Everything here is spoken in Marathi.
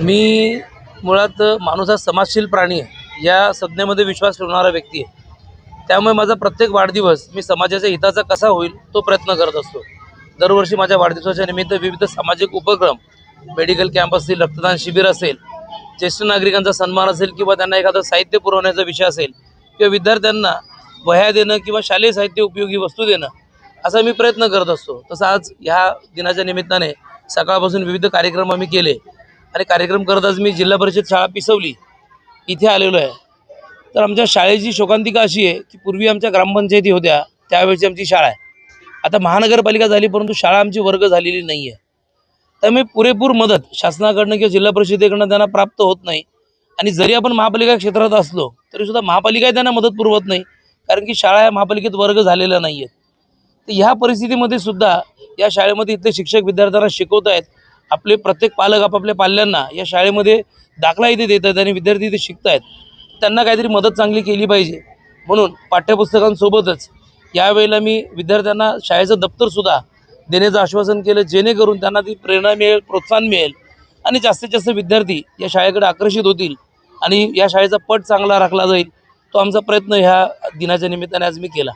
मी मुळात माणूस हा समाजशील प्राणी आहे. या संज्ञेमध्ये विश्वास ठेवणारा व्यक्ती आहे. त्यामुळे माझा प्रत्येक वाढदिवस मी समाजाच्या हिताचा कसा होईल तो प्रयत्न करत असतो. दरवर्षी माझ्या वाढदिवसाच्या निमित्त विविध सामाजिक उपक्रम मेडिकल कॅम्प असतील रक्तदान शिबिर असेल ज्येष्ठ नागरिकांचा सन्मान असेल किंवा त्यांना एखादं साहित्य पुरवण्याचा विषय असेल किंवा विद्यार्थ्यांना वह्या देणं किंवा शालेय साहित्य उपयोगी वस्तू देणं असा मी प्रयत्न करत असतो. तसं आज ह्या दिनाच्या निमित्ताने सकाळपासून विविध कार्यक्रम आम्ही केले. आणि कार्यक्रम करत आज मी जिल्हा परिषद शाळा पिसवली. इथे आलेलो आहे. तर आमच्या शाळेची शोकांतिका अशी आहे की पूर्वी आमच्या ग्रामपंचायती होत्या त्यावेळची आमची शाळा आहे. आता महानगरपालिका झाली परंतु शाळा आमची वर्ग झालेली नाही आहे त्यामुळे पुरेपूर मदत शासनाकडनं किंवा जिल्हा परिषदेकडनं त्यांना प्राप्त होत नाही. आणि जरी आपण महापालिका क्षेत्रात असलो तरीसुद्धा महापालिकाही त्यांना मदत पुरवत नाही कारण की शाळा या महापालिकेत वर्ग झालेल्या नाही आहेत तर ह्या परिस्थितीमध्ये सुद्धा या शाळेमध्ये इथले शिक्षक विद्यार्थ्यांना शिकवत आहेत आपले प्रत्येक पालक आपापल्या पाल्यांना या शाळेमध्ये दाखला इथे देत आहेत आणि विद्यार्थी इथे शिकत आहेत त्यांना काहीतरी मदत चांगली केली पाहिजे. म्हणून पाठ्यपुस्तकांसोबतच यावेळेला मी विद्यार्थ्यांना शाळेचं दप्तरसुद्धा देण्याचं आश्वासन केलं जेणेकरून त्यांना ती प्रेरणा मिळेल प्रोत्साहन मिळेल. आणि जास्तीत जास्त विद्यार्थी या शाळेकडे आकर्षित होतील आणि या शाळेचा पट चांगला राखला जाईल. तो आमचा प्रयत्न ह्या दिनाच्या निमित्ताने आज मी केला.